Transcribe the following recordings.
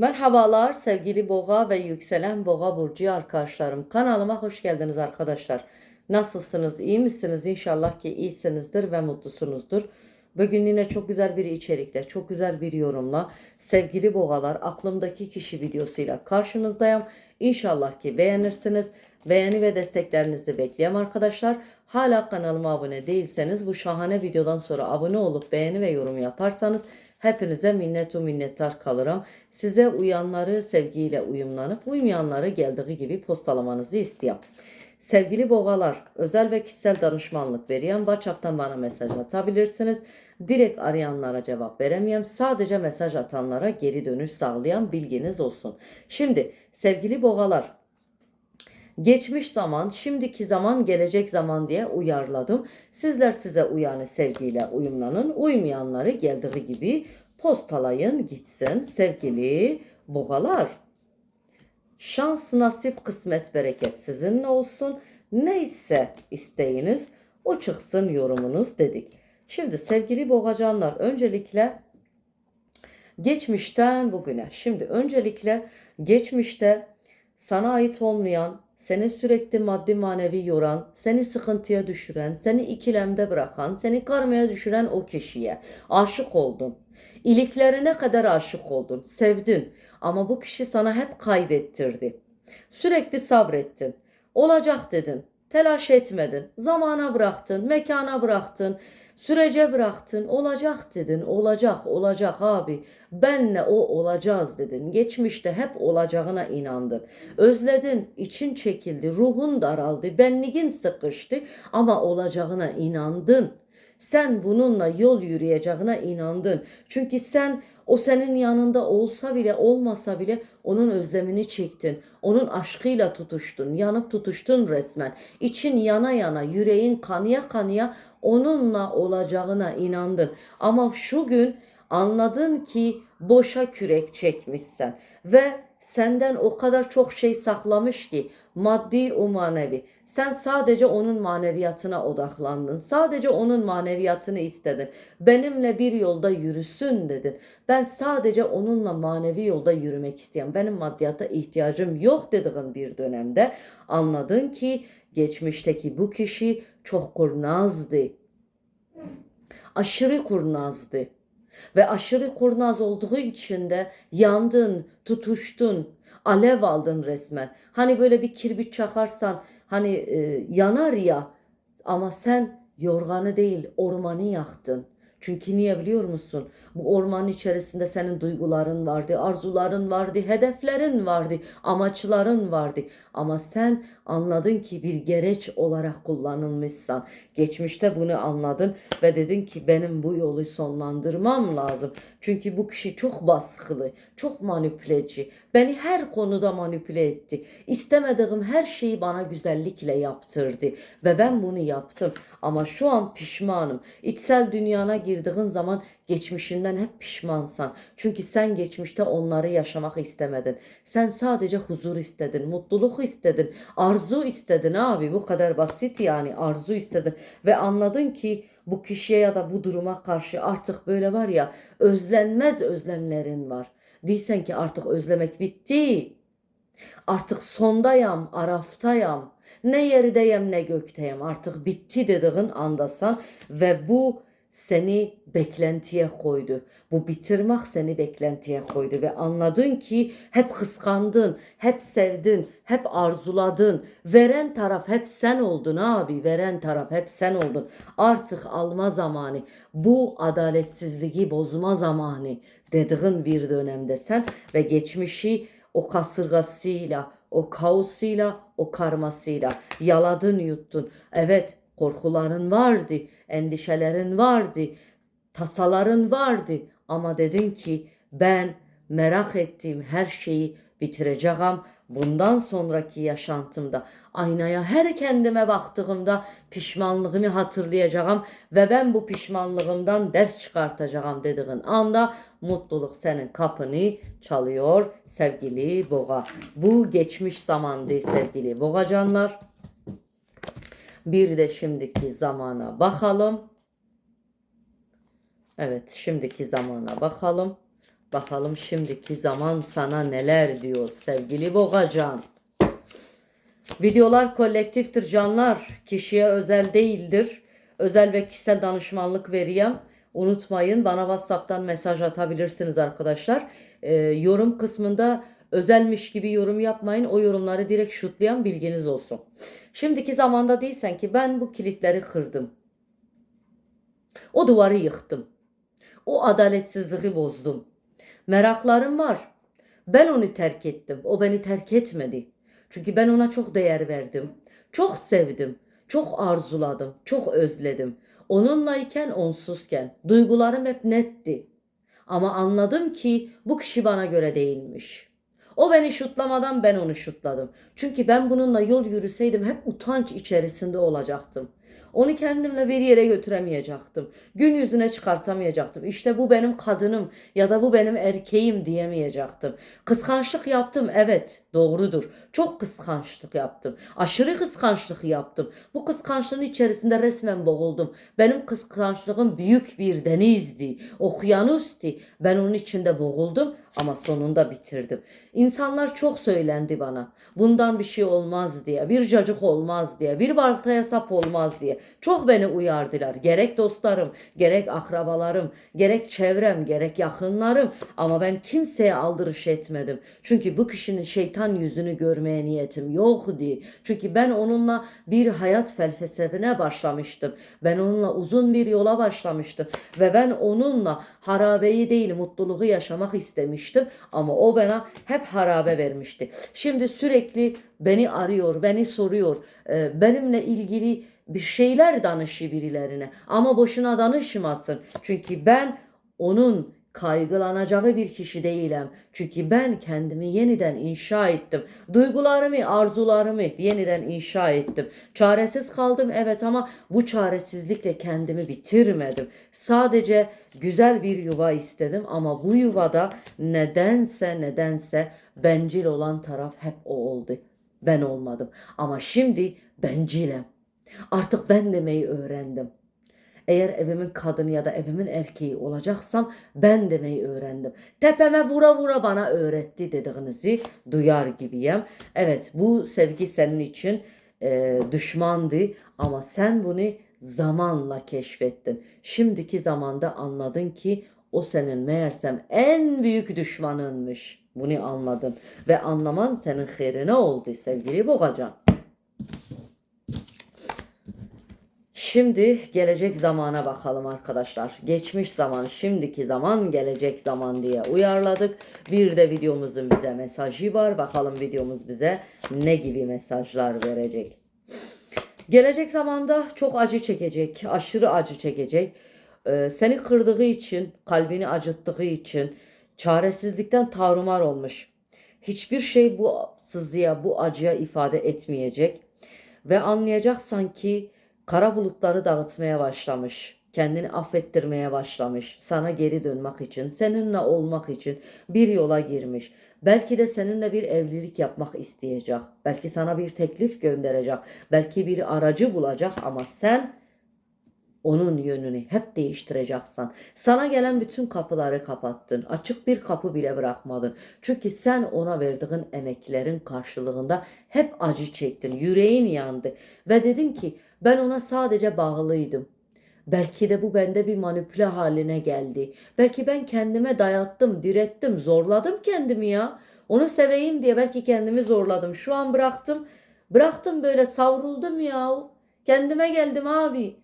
Merhabalar sevgili boğa ve yükselen boğa burcu arkadaşlarım. Kanalıma hoş geldiniz arkadaşlar. Nasılsınız? İyi misiniz? İnşallah ki iyisinizdir ve mutlusunuzdur. Bugün yine çok güzel bir içerikle, çok güzel bir yorumla sevgili boğalar aklımdaki kişi videosuyla karşınızdayım. İnşallah ki beğenirsiniz. Beğeni ve desteklerinizi bekliyorum arkadaşlar. Hala kanalıma abone değilseniz bu şahane videodan sonra abone olup beğeni ve yorum yaparsanız hepinize minnetu minnettar kalırım. Size uyanları sevgiyle uyumlanıp uymayanları geldiği gibi postalamanızı istiyorum. Sevgili boğalar, özel ve kişisel danışmanlık veriyen WhatsApp'tan bana mesaj atabilirsiniz. Direkt arayanlara cevap veremeyem. Sadece mesaj atanlara geri dönüş sağlayan bilginiz olsun. Şimdi sevgili boğalar, Geçmiş zaman, şimdiki zaman, gelecek zaman diye uyarladım. Sizler size uyanı sevgiyle uyumlanın. Uymayanları geldiği gibi postalayın gitsin sevgili boğalar. Şans, nasip, kısmet, bereket sizinle olsun. Neyse isteğiniz o çıksın yorumunuz dedik. Şimdi sevgili boğacanlar öncelikle geçmişten bugüne. Şimdi öncelikle geçmişte sana ait olmayan, seni sürekli maddi manevi yoran, seni sıkıntıya düşüren, seni ikilemde bırakan, seni karmaya düşüren o kişiye aşık oldun. İliklerine kadar aşık oldun, sevdin ama bu kişi sana hep kaybettirdi. Sürekli sabrettin. Olacak dedin. Telaş etmedin. Zamana bıraktın, mekana bıraktın, sürece bıraktın. Olacak dedin. Olacak, olacak abi. Benle o olacağız dedin. Geçmişte hep olacağına inandın. Özledin, için çekildi, ruhun daraldı, benliğin sıkıştı ama olacağına inandın. Sen bununla yol yürüyeceğine inandın. Çünkü sen o senin yanında olsa bile olmasa bile onun özlemini çektin. Onun aşkıyla tutuştun. Yanıp tutuştun resmen. İçin yana yana, yüreğin kanıya kanıya onunla olacağına inandın. Ama şu gün anladın ki boşa kürek çekmişsen ve senden o kadar çok şey saklamış ki maddi o manevi. Sen sadece onun maneviyatına odaklandın. Sadece onun maneviyatını istedin. Benimle bir yolda yürüsün dedin. Ben sadece onunla manevi yolda yürümek isteyen, benim maddiyata ihtiyacım yok dediğin bir dönemde anladın ki geçmişteki bu kişi çok kurnazdı. Aşırı kurnazdı. Ve aşırı kurnaz olduğu için de yandın, tutuştun, alev aldın resmen. Hani böyle bir kirbit çakarsan hani e, yanar ya ama sen yorganı değil ormanı yaktın. Çünkü niye biliyor musun? Bu ormanın içerisinde senin duyguların vardı, arzuların vardı, hedeflerin vardı, amaçların vardı. Ama sen anladın ki bir gereç olarak kullanılmışsan. Geçmişte bunu anladın ve dedin ki benim bu yolu sonlandırmam lazım. Çünkü bu kişi çok baskılı, çok manipüleci. Beni her konuda manipüle etti. İstemediğim her şeyi bana güzellikle yaptırdı ve ben bunu yaptım. Ama şu an pişmanım. İçsel dünyana girdiğin zaman geçmişinden hep pişmansan. Çünkü sen geçmişte onları yaşamak istemedin. Sen sadece huzur istedin, mutluluk istedin, arzu istedin abi. Bu kadar basit yani arzu istedin ve anladın ki bu kişiye ya da bu duruma karşı artık böyle var ya özlenmez özlemlerin var. Değilsen ki artık özlemek bitti. Artık sondayam, araftayam. Ne yerdeyim ne gökteyim artık bitti dediğin andasan ve bu seni beklentiye koydu. Bu bitirmek seni beklentiye koydu ve anladın ki hep kıskandın, hep sevdin, hep arzuladın. Veren taraf hep sen oldun abi, veren taraf hep sen oldun. Artık alma zamanı, bu adaletsizliği bozma zamanı dediğin bir dönemde sen ve geçmişi o kasırgasıyla, o kaosuyla, o karmasıyla yaladın yuttun. Evet korkuların vardı, endişelerin vardı, tasaların vardı ama dedin ki ben merak ettiğim her şeyi bitireceğim. Bundan sonraki yaşantımda aynaya her kendime baktığımda pişmanlığımı hatırlayacağım ve ben bu pişmanlığımdan ders çıkartacağım dediğin anda mutluluk senin kapını çalıyor sevgili boğa. Bu geçmiş zamandı sevgili boğacanlar. Bir de şimdiki zamana bakalım. Evet, şimdiki zamana bakalım. Bakalım şimdiki zaman sana neler diyor sevgili Boğacan. Videolar kolektiftir canlar. Kişiye özel değildir. Özel ve kişisel danışmanlık veriyem. Unutmayın bana WhatsApp'tan mesaj atabilirsiniz arkadaşlar. Ee, yorum kısmında özelmiş gibi yorum yapmayın. O yorumları direkt şutlayan bilginiz olsun. Şimdiki zamanda değilsen ki ben bu kilitleri kırdım. O duvarı yıktım. O adaletsizliği bozdum. Meraklarım var. Ben onu terk ettim. O beni terk etmedi. Çünkü ben ona çok değer verdim. Çok sevdim. Çok arzuladım. Çok özledim. Onunlayken onsuzken. Duygularım hep netti. Ama anladım ki bu kişi bana göre değilmiş. O beni şutlamadan ben onu şutladım. Çünkü ben bununla yol yürüseydim hep utanç içerisinde olacaktım. Onu kendimle bir yere götüremeyecektim. Gün yüzüne çıkartamayacaktım. İşte bu benim kadınım ya da bu benim erkeğim diyemeyecektim. Kıskançlık yaptım evet doğrudur. Çok kıskançlık yaptım. Aşırı kıskançlık yaptım. Bu kıskançlığın içerisinde resmen boğuldum. Benim kıskançlığım büyük bir denizdi. Okyanusti. Ben onun içinde boğuldum ama sonunda bitirdim. İnsanlar çok söylendi bana. Bundan bir şey olmaz diye, bir cacık olmaz diye, bir baltaya sap olmaz diye. Çok beni uyardılar. Gerek dostlarım, gerek akrabalarım, gerek çevrem, gerek yakınlarım. Ama ben kimseye aldırış etmedim. Çünkü bu kişinin şeytan yüzünü görmeye niyetim yoktu. Çünkü ben onunla bir hayat felsefesine başlamıştım. Ben onunla uzun bir yola başlamıştım. Ve ben onunla harabeyi değil mutluluğu yaşamak istemiştim. Ama o bana hep harabe vermişti. Şimdi sürekli beni arıyor, beni soruyor. Ee, Benimle ilgili bir şeyler danışı birilerine. Ama boşuna danışmasın. Çünkü ben onun kaygılanacağı bir kişi değilim. Çünkü ben kendimi yeniden inşa ettim. Duygularımı, arzularımı yeniden inşa ettim. Çaresiz kaldım evet ama bu çaresizlikle kendimi bitirmedim. Sadece güzel bir yuva istedim ama bu yuvada nedense nedense bencil olan taraf hep o oldu. Ben olmadım. Ama şimdi bencilim. Artık ben demeyi öğrendim. Eğer evimin kadını ya da evimin erkeği olacaksam ben demeyi öğrendim. Tepeme vura vura bana öğretti dediğinizi duyar gibiyim. Evet bu sevgi senin için e, düşmandı ama sen bunu zamanla keşfettin. Şimdiki zamanda anladın ki o senin meğersem en büyük düşmanınmış. Bunu anladın ve anlaman senin hayrine oldu sevgili Boğacan. Şimdi gelecek zamana bakalım arkadaşlar. Geçmiş zaman, şimdiki zaman, gelecek zaman diye uyarladık. Bir de videomuzun bize mesajı var. Bakalım videomuz bize ne gibi mesajlar verecek. Gelecek zamanda çok acı çekecek, aşırı acı çekecek. Ee, seni kırdığı için, kalbini acıttığı için çaresizlikten tarumar olmuş. Hiçbir şey bu sızıya, bu acıya ifade etmeyecek. Ve anlayacaksan ki kara bulutları dağıtmaya başlamış. Kendini affettirmeye başlamış. Sana geri dönmek için, seninle olmak için bir yola girmiş. Belki de seninle bir evlilik yapmak isteyecek. Belki sana bir teklif gönderecek. Belki bir aracı bulacak ama sen onun yönünü hep değiştireceksin. Sana gelen bütün kapıları kapattın. Açık bir kapı bile bırakmadın. Çünkü sen ona verdiğin emeklerin karşılığında hep acı çektin. Yüreğin yandı. Ve dedin ki ben ona sadece bağlıydım. Belki de bu bende bir manipüle haline geldi. Belki ben kendime dayattım, direttim, zorladım kendimi ya. Onu seveyim diye belki kendimi zorladım. Şu an bıraktım. Bıraktım böyle savruldum ya. Kendime geldim abi.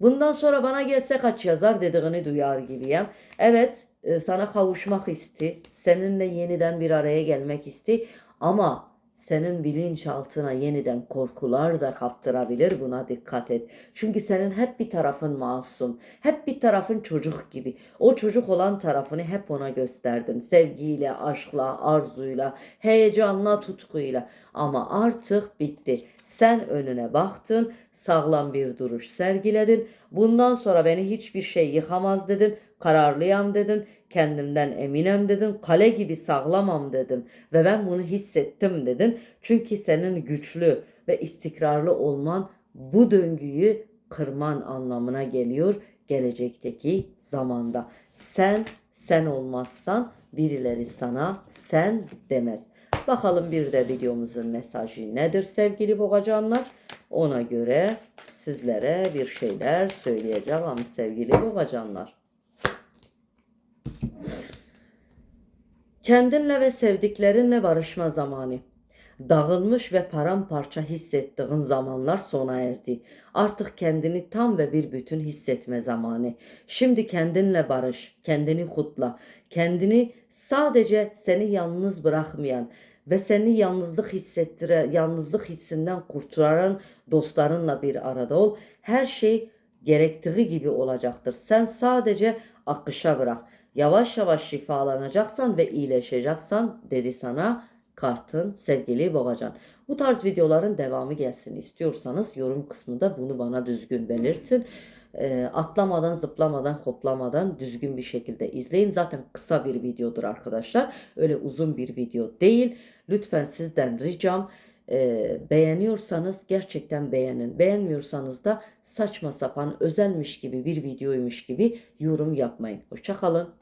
Bundan sonra bana gelse kaç yazar dediğini duyar gibiyim. Evet e, sana kavuşmak isti. Seninle yeniden bir araya gelmek isti. Ama senin bilinçaltına yeniden korkular da kaptırabilir buna dikkat et. Çünkü senin hep bir tarafın masum, hep bir tarafın çocuk gibi. O çocuk olan tarafını hep ona gösterdin. Sevgiyle, aşkla, arzuyla, heyecanla, tutkuyla. Ama artık bitti. Sen önüne baktın, sağlam bir duruş sergiledin. Bundan sonra beni hiçbir şey yıkamaz dedin. Kararlıyam dedin. Kendimden eminem dedin. Kale gibi sağlamam dedin. Ve ben bunu hissettim dedin. Çünkü senin güçlü ve istikrarlı olman bu döngüyü kırman anlamına geliyor gelecekteki zamanda. Sen sen olmazsan birileri sana sen demez. Bakalım bir de videomuzun mesajı nedir sevgili boğacanlar? Ona göre sizlere bir şeyler söyleyeceğim sevgili boğacanlar. Kendinle ve sevdiklerinle barışma zamanı. Dağılmış ve paramparça hissettiğin zamanlar sona erdi. Artık kendini tam ve bir bütün hissetme zamanı. Şimdi kendinle barış, kendini kutla. Kendini sadece seni yalnız bırakmayan ve seni yalnızlık hissettire, yalnızlık hissinden kurtaran dostlarınla bir arada ol. Her şey gerektiği gibi olacaktır. Sen sadece akışa bırak. Yavaş yavaş şifalanacaksan ve iyileşeceksen dedi sana kartın sevgili Boğacan. Bu tarz videoların devamı gelsin istiyorsanız yorum kısmında bunu bana düzgün belirtin. Ee, atlamadan, zıplamadan, hoplamadan düzgün bir şekilde izleyin. Zaten kısa bir videodur arkadaşlar. Öyle uzun bir video değil. Lütfen sizden ricam e, beğeniyorsanız gerçekten beğenin. Beğenmiyorsanız da saçma sapan özelmiş gibi bir videoymuş gibi yorum yapmayın. Hoşçakalın.